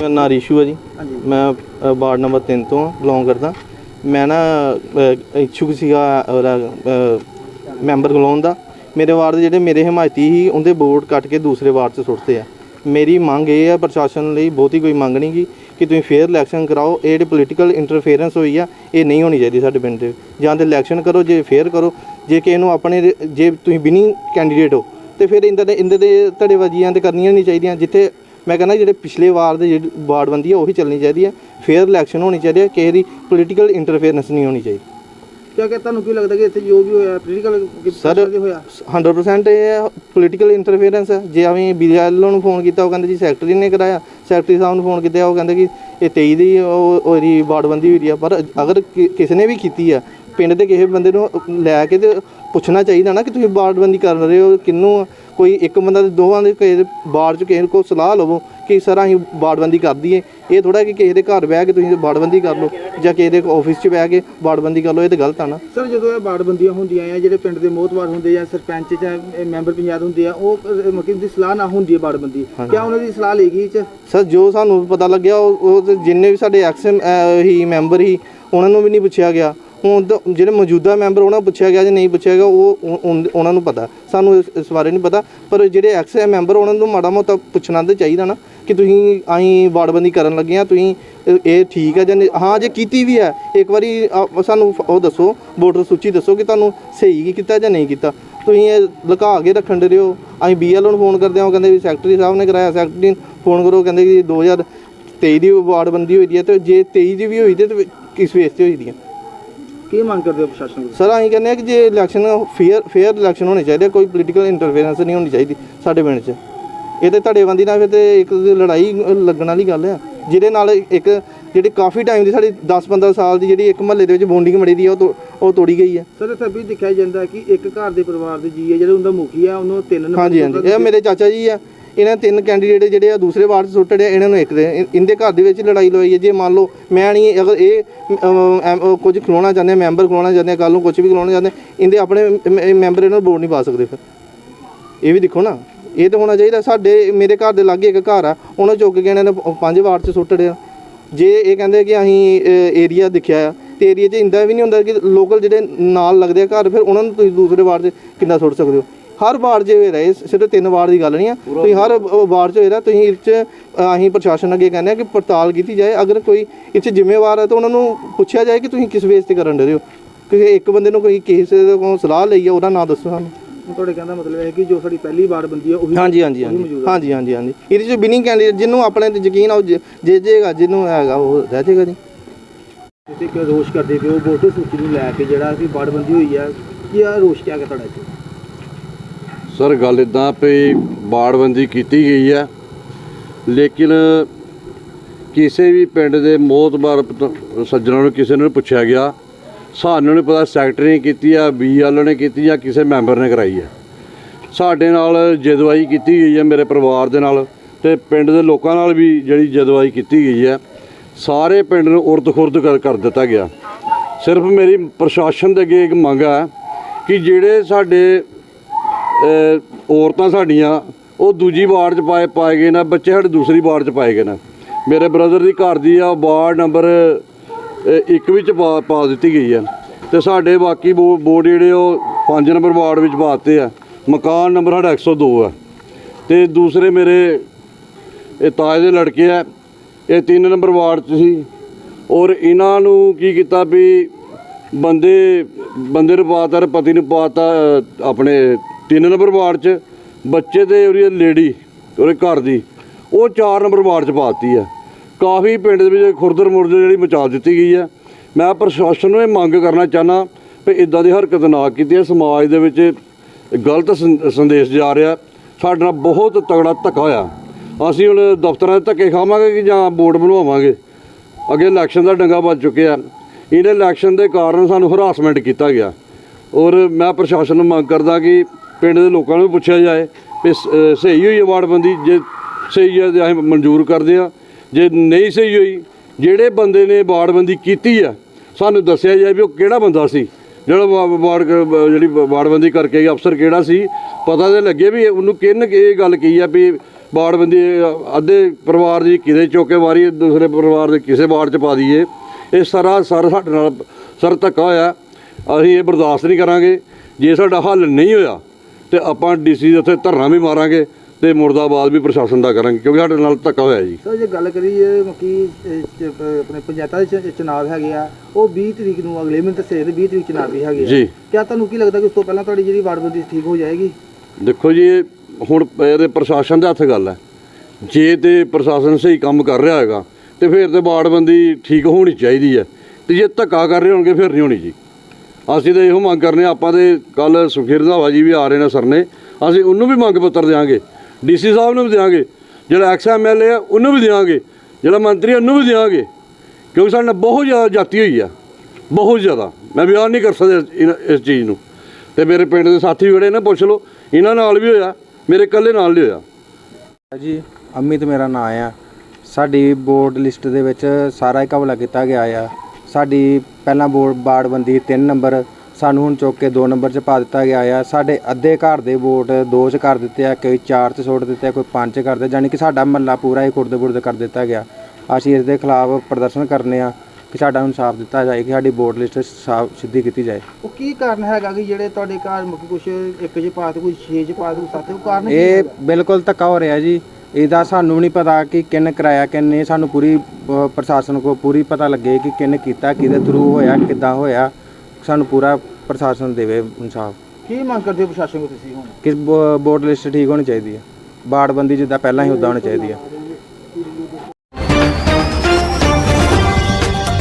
ਮੇਰਾ ਨਾਂ ਰੀਸ਼ੂ ਹੈ ਜੀ। ਮੈਂ ਅ, ਵਾਰਡ ਨੰਬਰ 3 ਤੋਂ ਬਿਲੋਂਗ ਕਰਦਾ। ਮੈਂ ਨਾ ਅ, ਇੱਛੁਕ ਸੀਗਾ ਉਹਦਾ ਅ, ਮੈਂਬਰ ਗਲੋਨ ਦਾ। ਮੇਰੇ ਵਾਰਡ ਦੇ ਜਿਹੜੇ ਮੇਰੇ ਹਮਾਇਤੀ ਸੀ ਉਹਦੇ ਵੋਟ ਕੱਟ ਕੇ ਦੂਸਰੇ ਵਾਰਡ 'ਚ ਸੁੱਟਦੇ ਆ। ਮੇਰੀ ਮੰਗ ਇਹ ਆ ਪ੍ਰਸ਼ਾਸਨ ਲਈ ਬਹੁਤੀ ਕੋਈ ਮੰਗ ਨਹੀਂ ਗੀ ਕਿ ਤੁਸੀਂ ਫੇਅਰ ਇਲੈਕਸ਼ਨ ਕਰਾਓ। ਇਹ ਜਿਹੜੀ ਪੋਲੀਟੀਕਲ ਇੰਟਰਫੇਰੈਂਸ ਹੋਈ ਆ ਇਹ ਨਹੀਂ ਹੋਣੀ ਚਾਹੀਦੀ ਸਾਡੇ ਪਿੰਡ ਦੇ ਜਾਂ ਤੇ ਇਲੈਕਸ਼ਨ ਕਰੋ ਜੇ ਫੇਅਰ ਕਰੋ। ਜੇ ਕਿਸੇ ਨੂੰ ਆਪਣੇ ਜੇ ਤੁਸੀਂ ਬਿਨੀ ਕੈਂਡੀਡੇਟ ਹੋ ਤੇ ਫਿਰ ਇੰਦਰ ਦੇ ਇੰਦਰ ਦੇ ਧੜੇਬਾਜ਼ੀਆਂ ਤੇ ਕਰਨੀਆਂ ਨਹੀਂ ਚਾਹੀਦੀਆਂ ਜਿੱਥੇ ਮੈਂ ਕਹਿੰਦਾ ਜਿਹੜੇ ਪਿਛਲੇ ਵਾਰ ਦੇ ਜਿਹੜੀ ਵਾਰਡਬੰਦੀ ਆ ਉਹੀ ਚੱਲਣੀ ਚਾਹੀਦੀ ਹੈ ਫੇਅਰ ਇਲੈਕਸ਼ਨ ਹੋਣੀ ਚਾਹੀਦੀ ਹੈ ਕਿਸੇ ਦੀ ਪੋਲੀਟੀਕਲ ਇੰਟਰਫੇਰੈਂਸ ਨਹੀਂ ਹੋਣੀ ਚਾਹੀਦੀ। ਕਿਆ ਕਿ ਤੁਹਾਨੂੰ ਕੀ ਲੱਗਦਾ ਕਿ ਇੱਥੇ ਜੋ ਵੀ ਹੋਇਆ ਪੋਲੀਟੀਕਲ ਹੋਇਆ? 100% ਇਹ ਪੋਲੀਟੀਕਲ ਇੰਟਰਫੇਰੈਂਸ ਹੈ ਜੇ ਆਵੇਂ ਬੀਐਲਓ ਨੂੰ ਫੋਨ ਕੀਤਾ ਉਹ ਕਹਿੰਦੇ ਜੀ ਸੈਕਟਰੀ ਨੇ ਕਰਾਇਆ। ਸੈਕਟਰੀ ਸਾਹਿਬ ਨੂੰ ਫੋਨ ਕੀਤਾ ਉਹ ਕਹਿੰਦੇ ਕਿ ਇਹ 23 ਦੀ ਉਹ ਉਹਦੀ ਵਾਰਡਬੰਦੀ ਹੋਈ ਆ। ਪਰ ਅਗਰ ਕਿਸੇ ਨੇ ਵੀ ਕੀਤੀ ਆ ਪਿੰਡ ਦੇ ਕਿਸੇ ਬੰਦੇ ਨੂੰ ਲੈ ਕੇ ਤੇ ਪੁੱਛਣਾ ਚਾਹੀਦਾ ਨਾ ਕਿ ਤੁਸੀਂ ਵਾਰਡਬੰਦੀ ਕਰ ਰਹੇ ਹੋ ਕਿੰਨੂੰ ਕੋਈ ਇੱਕ ਬੰਦਾ ਤੇ ਦੋਵਾਂ ਦੇ ਕਿਸੇ ਵਾਰਡ ਚ ਕਿਸੇ ਕੋਲ ਸਲਾਹ ਲਵੋ ਕਿ ਸਰ ਅਸੀਂ ਵਾਰਡਬੰਦੀ ਕਰ ਦਈਏ। ਇਹ ਥੋੜਾ ਕਿ ਕਿਸੇ ਦੇ ਘਰ ਬਹਿ ਕੇ ਤੁਸੀਂ ਵਾਰਡਬੰਦੀ ਕਰ ਲਓ ਜਾਂ ਕਿਸੇ ਦੇ ਆਫਿਸ 'ਚ ਬਹਿ ਕੇ ਵਾਰਡਬੰਦੀ ਕਰ ਲਓ ਇਹ ਤਾਂ ਗਲਤ ਆ ਨਾ। ਸਰ ਜਦੋਂ ਇਹ ਬਾੜਬੰਦੀਆਂ ਹੁੰਦੀਆਂ ਆ ਜਿਹੜੇ ਪਿੰਡ ਦੇ ਮੋਹਤਵਾਰ ਹੁੰਦੇ ਆ ਸਰਪੰਚ ਜਾਂ ਮੈਂਬਰ ਪੰਚਾਇਤ ਹੁੰਦੇ ਆ ਉਹ ਮਤਲਬ ਦੀ ਸਲਾਹ ਨਾ ਹੁੰਦੀ ਹੈ ਬਾੜਬੰਦੀ। ਕਿਆ ਉਹਨਾਂ ਦੀ ਸਲਾਹ ਲੇਗੀ ਚ? ਸਰ ਜੋ ਸਾਨੂੰ ਪਤਾ ਲੱਗਿਆ ਉਹ ਜਿੰਨੇ ਵੀ ਸਾਡੇ ਐਕਸ ਹੀ ਮੈਂਬਰ ਹੀ ਉਹਨਾਂ ਨੂੰ ਵੀ ਨਹੀਂ ਪੁੱਛਿਆ ਗਿਆ। ਹੁਣ ਤਾਂ ਜਿਹੜੇ ਮੌਜੂਦਾ ਮੈਂਬਰ ਉਹਨਾਂ ਨੂੰ ਪੁੱਛਿਆ ਗਿਆ ਜਾਂ ਨਹੀਂ ਪੁੱਛਿਆ ਗਿਆ, ਉਹ ਉਨ- ਉਹਨਾਂ ਨੂੰ ਪਤਾ। ਸਾਨੂੰ ਇਸ ਇਸ ਬਾਰੇ ਨਹੀਂ ਪਤਾ, ਪਰ ਜਿਹੜੇ ਐਕਸ ਮੈਂਬਰ ਉਹਨਾਂ ਨੂੰ ਮਾੜਾ ਮੋਟਾ ਪੁੱਛਣਾ ਤਾਂ ਚਾਹੀਦਾ ਨਾ ਕਿ ਤੁਸੀਂ ਅਸੀਂ ਵਾਰਡਬੰਦੀ ਕਰਨ ਲੱਗੇ ਆ, ਤੁਸੀਂ ਇਹ- ਇਹ ਠੀਕ ਹੈ ਜਾਂ ਨਹੀਂ। ਹਾਂ, ਜੇ ਕੀਤੀ ਵੀ ਹੈ, ਇੱਕ ਵਾਰੀ ਆ- ਸਾਨੂੰ ਫ- ਉਹ ਦੱਸੋ, ਵੋਟਰ ਸੂਚੀ ਦੱਸੋ ਕਿ ਤੁਹਾਨੂੰ ਸਹੀ ਕੀ ਕੀਤਾ ਜਾਂ ਨਹੀਂ ਕੀਤਾ। ਤੁਸੀਂ ਇਹ ਲੁਕਾ ਕੇ ਰੱਖਣ ਦੇ ਰਹੇ ਹੋ। ਅਸੀਂ ਬੀਐਲਓ ਨੂੰ ਫੋਨ ਕਰਦੇ ਹਾਂ, ਉਹ ਕਹਿੰਦੇ ਵੀ ਸੈਕਟਰੀ ਸਾਹਿਬ ਨੇ ਕਰਾਇਆ, ਸੈਕਟਰੀ ਨੂੰ ਫੋਨ ਕਰੋ ਕਹਿੰਦੇ ਕਿ 2023 ਦੀ ਵਾਰਡਬੰਦੀ ਹੋਈ ਦੀ ਹੈ ਤੇ ਜੇ 23 ਦੀ ਵੀ ਹੋਈ ਹੈ ਤੇ ਕਿਸ ਵੇਸ ਤੇ ਹੋਈ ਦੀ ਹੈ। ਕੀ ਮੰਗ ਕਰਦੇ ਹੋ ਪ੍ਰਸ਼ਾਸਨ ਕੋਲ ਸਰ ਅਸੀਂ ਕਹਿੰਦੇ ਆ ਕਿ ਜੇ ਇਲੈਕਸ਼ਨ ਫੇਅਰ ਫੇਅਰ ਇਲੈਕਸ਼ਨ ਹੋਣੇ ਚਾਹੀਦੇ ਕੋਈ ਪੋਲੀਟੀਕਲ ਇੰਟਰਫੇਰੈਂਸ ਨਹੀਂ ਹੋਣੀ ਚਾਹੀਦੀ ਸਾਡੇ ਪਿੰਡ 'ਚ। ਇਹ ਤੇ ਧੜੇਬੰਦੀ ਨਾਲ ਫਿਰ ਤੇ ਇੱਕ ਲੜਾਈ ਲੱਗਣ ਵਾਲੀ ਗੱਲ ਆ ਜਿਹਦੇ ਨਾਲ ਇੱਕ ਜਿਹੜੀ ਕਾਫੀ ਟਾਈਮ ਦੀ ਸਾਡੀ 10-15 ਸਾਲ ਦੀ ਜਿਹੜੀ ਇੱਕ ਮਹੱਲੇ ਦੇ ਵਿੱਚ ਬੌਂਡਿੰਗ ਬਣੀ ਦੀ ਆ ਉਹ ਤੋੜ- ਉਹ ਤੋੜੀ ਗਈ ਹੈ ਸਰ ਇੱਥੇ ਵੀ ਦਿਖਾਇਆ ਜਾਂਦਾ ਕਿ ਇੱਕ ਘਰ ਦੇ ਪਰਿਵਾਰ ਦੇ ਜੀ ਹੈ ਜਿਹੜੇ ਉਹਦਾ ਮੁਖੀ ਆ ਉਹਨੂੰ ਤਿੰਨ ਨੰਬਰ ਹਾਂਜੀ ਹਾਂਜੀ ਇਹ ਮੇਰੇ ਚਾਚਾ ਜੀ ਆ। ਇਹਨਾਂ ਤਿੰਨ ਕੈਂਡੀਡੇਟ ਜਿਹੜੇ ਆ ਦੂਸਰੇ ਵਾਰਡ 'ਚ ਸੁੱਟੜੇ ਆ ਇਹਨਾਂ ਨੂੰ ਇੱਕ ਦੇ ਇ- ਇਹਦੇ ਘਰ ਦੇ ਵਿੱਚ ਲੜਾਈ ਲਵਾਈ ਹੈ। ਜੇ ਮੰਨ ਲਓ ਮੈਂ ਨਹੀਂ ਅਗਰ ਇਹ ਐਮ, ਕੁਝ ਖਲੋਣਾ ਚਾਹੁੰਦੇ ਆ ਮੈਂਬਰ ਖਲੋਣਾ ਚਾਹੁੰਦੇ ਆ ਕੱਲ ਨੂੰ ਕੁਝ ਵੀ ਖਲੋਣਾ ਚਾਹੁੰਦੇ ਆ, ਇਹਦੇ ਆਪਣੇ ਮ- ਮੈਂਬਰ ਇਹਨਾਂ ਨੂੰ ਵੋਟ ਨਹੀਂ ਪਾ ਸਕਦੇ ਫਿਰ। ਇਹ ਵੀ ਦੇਖੋ ਨਾ ਇਹ ਤਾਂ ਹੋਣਾ ਚਾਹੀਦਾ। ਸਾਡੇ ਮੇਰੇ ਘਰ ਦੇ ਲਾਗੇ ਇੱਕ ਘਰ ਆ ਉਹਨਾਂ ਚੁੱਕ ਕੇ ਇਹਨਾਂ ਨੇ ਪੰਜ ਵਾਰਡ 'ਚ ਸੁੱਟੜਿਆ ਜੇ ਇਹ ਕਹਿੰਦੇ ਕਿ ਅਸੀਂ ਏਰੀਆ ਦੇਖਿਆ ਆ ਤੇ ਏਰੀਆ 'ਚ ਇੰਦਾ ਵੀ ਨਹੀਂ ਹੁੰਦਾ ਕਿ ਲੋਕਲ ਜਿਹੜੇ ਨਾਲ ਲੱਗਦੇ ਆ ਘਰ ਫਿਰ ਉਹਨਾਂ ਨੂੰ ਤੁਸੀਂ ਦੂਸਰੇ ਵਾਰਡ 'ਚ ਕਿੰਨਾ ਸੁੱਟ ਸਕਦੇ ਹੋ? ਹਰ ਵਾਰਡ ਹੋਏ ਰਹੇ ਸਿਰਫ ਤਿੰਨ ਵਾਰਡ ਦੀ ਗੱਲ ਨਹੀਂ ਆ। ਤੁਸੀਂ ਹਰ ਵਾਰਡ 'ਚ ਰਿਹਾ ਤੁਸੀਂ ਇਹ 'ਚ ਅਸੀਂ ਪ੍ਰਸ਼ਾਸਨ ਅੱਗੇ ਕਹਿੰਦੇ ਆ ਕਿ ਪੜਤਾਲ ਕੀਤੀ ਜਾਏ। ਅਗਰ ਕੋਈ ਇਹ 'ਚ ਜ਼ਿੰਮੇਵਾਰ ਹੈ ਤਾਂ ਉਹਨਾਂ ਨੂੰ ਪੁੱਛਿਆ ਜਾਏ ਕਿ ਤੁਸੀਂ ਕਿਸ ਬੇਸ ਤੇ ਕਰਨ ਦੇ ਹੋ। ਕਿਸੇ ਇੱਕ ਬੰਦੇ ਨੂੰ ਕੋਈ ਕਿਸੇ ਕੋਲੋਂ ਸਲਾਹ ਲਈ ਆ ਉਹਦਾ ਨਾਂ ਦੱਸੋ ਸਾਨੂੰ। ਤੁਹਾਡੇ ਕਹਿੰਦਾ ਮਤਲਬ ਹੈ ਕਿ ਜੋ ਸਾਡੀ ਪਹਿਲੀ ਬਾੜਬੰਦੀ ਆ ਉਹੀ ਹਾਂਜੀ ਹਾਂਜੀ ਹਾਂਜੀ। ਹਾਂਜੀ ਹਾਂਜੀ ਇਹਦੇ ਚ ਬਿਨਿੰਗ ਕੈਂਡੀਡੇਟ ਜਿਹਨੂੰ ਆਪਣੇ ਤੇ ਯਕੀਨ ਆ ਉਹ ਜੇ ਜੇਗਾ ਜਿਹਨੂੰ ਹੈਗਾ ਉਹ ਰਹਿ ਜਾਏਗਾ ਜੀ। ਤੁਸੀਂ ਇੱਕ ਰੋਸ਼ ਕਰਦੇ ਪਿਓ ਵੋਟਰ ਸੂਚੀ ਨੂੰ ਲੈ ਕੇ ਜਿਹੜਾ ਕਿ ਬਾੜਬੰਦੀ ਹੋਈ ਆ ਕੀ ਆ ਰੋਸ਼ ਕਿਆ ਕਿ ਤੁਹਾਡਾ ਸਰ, ਗੱਲ ਇਦਾਂ ਵੀ ਬਾੜਬੰਦੀ ਕੀਤੀ ਗਈ ਹੈ। ਲੇਕਿਨ ਕਿਸੇ ਵੀ ਪਿੰਡ ਦੇ ਮੋਤਬਾਰ ਸੱਜਣਾਂ ਨੂੰ ਕਿਸੇ ਨੂੰ ਪੁੱਛਿਆ ਗਿਆ। ਸਾਨੂੰ ਨਹੀਂ ਪਤਾ ਸੈਕਟਰੀ ਨੇ ਕੀਤੀ ਆ ਬੀਐਲ ਨੇ ਕੀਤੀ ਜਾਂ ਕਿਸੇ ਮੈਂਬਰ ਨੇ ਕਰਾਈ ਹੈ ਸਾਡੇ ਨਾਲ ਜਦਵਾਈ ਕੀਤੀ ਗਈ ਹੈ ਮੇਰੇ ਪਰਿਵਾਰ ਦੇ ਨਾਲ ਤੇ ਪਿੰਡ ਦੇ ਲੋਕਾਂ ਨਾਲ ਵੀ ਜਿਹੜੀ ਜਦਵਾਈ ਕੀਤੀ ਗਈ ਹੈ ਸਾਰੇ ਪਿੰਡ ਨੂੰ ਉਰਦ ਖੁਰਦ ਕਰ ਦਿੱਤਾ ਗਿਆ। ਸਿਰਫ ਮੇਰੀ ਪ੍ਰਸ਼ਾਸਨ ਦੇ ਅੱਗੇ ਇੱਕ ਮੰਗ ਹੈ ਕਿ ਜਿਹੜੇ ਸਾਡੇ ਔਰਤਾਂ ਸਾਡੀਆਂ ਉਹ ਦੂਜੀ ਵਾਰਡ 'ਚ ਪਾਏ ਪਾਏ ਗਏ ਨੇ ਬੱਚੇ ਸਾਡੇ ਦੂਸਰੀ ਵਾਰਡ 'ਚ ਪਾਏ ਗਏ ਨੇ। ਮੇਰੇ ਬ੍ਰਦਰ ਦੀ ਘਰ ਦੀ ਆ ਵਾਰਡ ਨੰਬਰ ਅਹ, ਇੱਕ ਵਿੱਚ ਪਾ ਦਿੱਤੀ ਗਈ ਹੈ ਤੇ ਸਾਡੇ ਬਾਕੀ ਬੋ- ਬੋਰਡ ਜਿਹੜੇ ਉਹ 5 ਨੰਬਰ ਵਾਰਡ ਵਿੱਚ ਪਾਤੇ ਆ। ਮਕਾਨ ਨੰਬਰ ਸਾਡਾ 102 ਆ। ਤੇ ਦੂਸਰੇ ਮੇਰੇ ਇਹ ਤਾਏ ਦੇ ਲੜਕੇ ਆ ਇਹ 3 ਨੰਬਰ ਵਾਰਡ 'ਚ ਸੀ। ਔਰ ਇਹਨਾਂ ਨੂੰ ਕੀ ਕੀਤਾ ਵੀ ਬੰਦੇ ਬੰਦੇ ਨੂੰ ਪਾਤਾ ਤੇ ਪਤੀ ਨੂੰ ਪਾਤਾ ਅਹ, ਆਪਣੇ 3 ਨੰਬਰ ਵਾਰਡ 'ਚ ਬੱਚੇ ਤੇ ਉਹਦੀ ਲੇਡੀ, ਉਹਦੇ ਘਰ ਦੀ, ਉਹ 4 ਨੰਬਰ ਵਾਰਡ 'ਚ ਪਾਤੀ ਆ। ਕਾਫੀ ਪਿੰਡ ਦੇ ਵਿੱਚ ਖੁਰਦਰ ਮੁਰਦ ਜਿਹੜੀ ਮਚਾ ਦਿੱਤੀ ਗਈ ਆ। ਮੈਂ ਪ੍ਰਸ਼ਾਸਨ ਨੂੰ ਇਹ ਮੰਗ ਕਰਨਾ ਚਾਹਨਾ ਵੀ ਇਦਾਂ ਦੀ ਹਰਕਤ ਨਾ ਕੀਤੀ ਹੈ ਸਮਾਜ ਦੇ ਵਿੱਚ ਗਲਤ ਸੰਦੇਸ਼ ਜਾ ਰਿਹਾ। ਸਾਡੇ ਨਾਲ ਬਹੁਤ ਤਗੜਾ ਧੱਕਾ ਹੋਇਆ। ਅਸੀਂ ਹੁਣ ਦਫ਼ਤਰਾਂ ਦੇ ਧੱਕੇ ਖਾਵਾਂਗੇ ਕਿ ਜਾਂ ਬੋਰਡ ਬਣਵਾਵਾਂਗੇ? ਅੱਗੇ ਇਲੈਕਸ਼ਨ ਦਾ ਡੰਗਾ ਵੱਜ ਚੁੱਕਿਆ। ਇਹਨੇ ਇਲੈਕਸ਼ਨ ਦੇ ਕਾਰਨ ਸਾਨੂੰ ਹਰਾਸਮੈਂਟ ਕੀਤਾ ਗਿਆ। ਔਰ ਮੈਂ ਪ੍ਰਸ਼ਾਸਨ ਨੂੰ ਮੰਗ ਕਰਦਾ ਕਿ ਪਿੰਡ ਦੇ ਲੋਕਾਂ ਨੂੰ ਵੀ ਪੁੱਛਿਆ ਜਾਏ ਵੀ ਸਹੀ ਹੋਈ ਹੈ ਵਾਰਡਬੰਦੀ ਜੇ ਸਹੀ ਹੈ ਤੇ ਅਸੀਂ ਮਨਜ਼ੂਰ ਕਰਦੇ ਆ ਜੇ ਨਹੀਂ ਸਹੀ ਹੋਈ, ਜਿਹੜੇ ਬੰਦੇ ਨੇ ਵਾਰਡਬੰਦੀ ਕੀਤੀ ਆ, ਸਾਨੂੰ ਦੱਸਿਆ ਜਾਏ ਵੀ ਉਹ ਕਿਹੜਾ ਬੰਦਾ ਸੀ? ਜਿਹੜਾ ਵਾਰਡ ਜਿਹੜੀ ਵਾਰਡਬੰਦੀ ਕਰਕੇ ਅਫਸਰ ਕਿਹੜਾ ਸੀ? ਪਤਾ ਤੇ ਲੱਗੇ ਵੀ ਉਹਨੂੰ ਕਿਹਨ ਇਹ ਗੱਲ ਕੀ ਆ ਵੀ ਬਾੜਬੰਦੀ ਅੱਧੇ ਪਰਿਵਾਰ ਦੀ ਕਿਤੇ ਚੌਕੇ ਵਾਰੀ ਦੂਸਰੇ ਪਰਿਵਾਰ ਦੇ ਕਿਸੇ ਵਾਰਡ 'ਚ ਪਾ ਦਈਏ। ਇਹ ਸਾਰਾ ਸਰ ਸਾਡੇ ਨਾਲ ਸਰ ਧੱਕਾ ਹੋਇਆ। ਅਸੀਂ ਇਹ ਬਰਦਾਸ਼ਤ ਨਹੀਂ ਕਰਾਂਗੇ। ਜੇ ਸਾਡਾ ਹੱਲ ਨਹੀਂ ਹੋਇਆ ਤੇ ਆਪਾਂ ਡੀਸੀ ਦੇ ਉੱਤੇ ਧਰਨਾ ਵੀ ਮਾਰਾਂਗੇ ਤੇ ਮੁਰਦਾਬਾਦ ਵੀ ਪ੍ਰਸ਼ਾਸਨ ਦਾ ਕਰਾਂਗੇ ਕਿਉਂਕਿ ਸਾਡੇ ਨਾਲ ਧੱਕਾ ਹੋਇਆ ਜੀ। ਸਰ ਜੇ ਗੱਲ ਕਰੀਏ ਅਹ, ਆਪਣੇ ਪੰਚਾਇਤਾਂ ਦੇ ਚੁਣਾਵ ਹੈਗੇ ਆ ਉਹ 20 ਤਰੀਕ ਨੂੰ ਅਗਲੇ ਮਹੀਨੇ ਦੱਸੇ ਤੇ 20 ਤਰੀਕ ਚੁਣਾਵ ਵੀ ਹੈਗੇ ਆ। ਜੀ। ਕਿਆ ਤੁਹਾਨੂੰ ਕੀ ਲੱਗਦਾ ਕਿ ਉਸ ਤੋਂ ਪਹਿਲਾਂ ਤੁਹਾਡੀ ਜਿਹੜੀ ਵਾਰਡਬੰਦੀ ਠੀਕ ਹੋ ਜਾਏਗੀ? ਦੇਖੋ ਜੀ ਹੁਣ ਇਹਦੇ ਪ੍ਰਸ਼ਾਸਨ ਦੇ ਹੱਥ ਗੱਲ ਹੈ। ਜੇ ਤੇ ਪ੍ਰਸ਼ਾਸਨ ਸਹੀ ਕੰਮ ਕਰ ਰਿਹਾ ਹੈਗਾ ਤੇ ਫਿਰ ਤੇ ਬਾੜਬੰਦੀ ਠੀਕ ਹੋਣੀ ਚਾਹੀਦੀ ਹੈ। ਤੇ ਜੇ ਧੱਕਾ ਕਰ ਰਹੇ ਹੋਣਗੇ ਫਿਰ ਨਹੀਂ ਹੋਣੀ ਜੀ। ਅਸੀਂ ਤਾਂ ਇਹੋ ਮੰਗ ਕਰਨੇ ਆਪਾਂ ਤੇ ਕੱਲ ਸੁਖੀਰ ਰੰਧਾਵਾ ਜੀ ਵੀ ਆ ਰਹੇ ਨੇ ਸਰਨੇ ਅਸੀਂ ਉਹਨੂੰ ਵੀ ਮੰਗ ਪੱਤਰ ਦੇਵਾਂਗੇ ਡੀਸੀ ਸਾਹਿਬ ਨੂੰ ਵੀ ਦੇਵਾਂਗੇ ਜਿਹੜਾ ਐਕਸ ਐਮਐਲਏ ਆ, ਉਹਨੂੰ ਵੀ ਦੇਵਾਂਗੇ ਜਿਹੜਾ ਮੰਤਰੀ ਉਹਨੂੰ ਵੀ ਦੇਵਾਂਗੇ ਕਿਉਂਕਿ ਸਾਡੇ ਨਾਲ ਬਹੁਤ ਜ਼ਿਆਦਾ ਜਾਤੀ ਹੋਈ ਆ, ਬਹੁਤ ਜ਼ਿਆਦਾ, ਮੈਂ ਬਿਆਨ ਨਹੀਂ ਕਰ ਸਕਦਾ ਇਸ- ਚੀਜ਼ ਨੂੰ। ਤੇ ਮੇਰੇ ਪਿੰਡ ਦੇ ਸਾਥੀ ਜਿਹੜੇ ਖੜੇ ਨੇ, ਪੁੱਛ ਲਓ, ਇਹਨਾਂ ਨਾਲ ਵੀ ਹੋਇਆ, ਮੇਰੇ ਇਕੱਲੇ ਨਾਲ ਨਹੀਂ ਹੋਇਆ। ਜੀ, ਅਮਿਤ ਮੇਰਾ ਨਾਮ ਆ। ਸਾਡੀ ਬੋਰਡ ਲਿਸਟ ਦੇ ਵਿੱਚ ਸਾਰਾ ਹੀ ਕਬਲਾ ਕੀਤਾ ਗਿਆ ਆ। ਸਾਡੀ ਪਹਿਲਾਂ ਬੋਰਡ ਬਾੜਬੰਦੀ 3 ਨੰਬਰ ਸਾਨੂੰ ਹੁਣ ਚੁੱਕ ਕੇ 2 ਨੰਬਰ 'ਚ ਪਾ ਦਿੱਤਾ ਗਿਆ ਆ। ਸਾਡੇ ਅੱਧੇ ਘਰ ਦੇ ਵੋਟ 2 'ਚ ਕਰ ਦਿੱਤੇ ਆ ਕੋਈ 4 'ਚ ਸੁੱਟ ਦਿੱਤੇ ਆ ਕੋਈ 5 'ਚ ਕਰ ਦਿੱਤੇ ਜਾਣੀ ਕਿ ਸਾਡਾ ਮਹੱਲਾ ਪੂਰਾ ਹੀ ਖੁਰਦ ਬੁਰਦ ਕਰ ਦਿੱਤਾ ਗਿਆ। ਅਸੀਂ ਇਸ ਦੇ ਖਿਲਾਫ ਪ੍ਰਦਰਸ਼ਨ ਕਰਨੇ ਆ ਕਿ ਸਾਡਾ ਇਨਸਾਫ ਦਿੱਤਾ ਜਾਏ ਕਿ ਸਾਡੀ ਵੋਟ ਲਿਸਟ ਸਾਫ਼ ਸਿੱਧੀ ਕੀਤੀ ਜਾਏ। ਉਹ ਕੀ ਕਾਰਨ ਹੈਗਾ ਕਿ ਜਿਹੜੇ ਤੁਹਾਡੇ ਘਰ ਮੱਕੀ ਕੁਛ ਇੱਕ ਚ ਪਾ ਤੇ ਕੋਈ 6 ਚ ਪਾ ਤੇ ਕੋਈ 7 ਉਹ ਕਾਰਨ ਕੀ ਇਹ ਹੈਗਾ? ਬਿਲਕੁਲ ਧੱਕਾ ਹੋ ਰਿਹਾ ਜੀ। ਇਹਦਾ ਸਾਨੂੰ ਵੀ ਨਹੀਂ ਪਤਾ ਕਿ ਕਿੰਨ ਕਰਾਇਆ ਕਿੰਨੇ ਸਾਨੂੰ ਪੂਰੀ ਪ੍ਰਸ਼ਾਸਨ ਕੋ ਪੂਰੀ ਪਤਾ ਲੱਗੇ ਕਿ ਕਿੰਨ ਕੀਤਾ ਕਿਹਦੇ ਥਰੂ ਹੋਇਆ ਕਿੱਦਾਂ ਹੋਇਆ। ਸਾਨੂੰ ਪੂਰਾ ਪ੍ਰਸ਼ਾਸਨ ਦੇਵੇ ਇਨਸਾਫ। ਕੀ ਮੰਗ ਕਰਦੇ ਹੋ ਪ੍ਰਸ਼ਾਸਨ ਕੋਲ ਤੁਸੀਂ ਹੁਣ? ਕਿ ਬੋਰਡ ਲਿਸਟ ਠੀਕ ਹੋਣੀ ਚਾਹੀਦੀ ਹੈ। ਬਾੜਬੰਦੀ ਜਿੱਦਾਂ ਪਹਿਲਾਂ ਹੀ ਉਦਾਂ ਹੋਣੀ ਚਾਹੀਦੀ ਹੈ।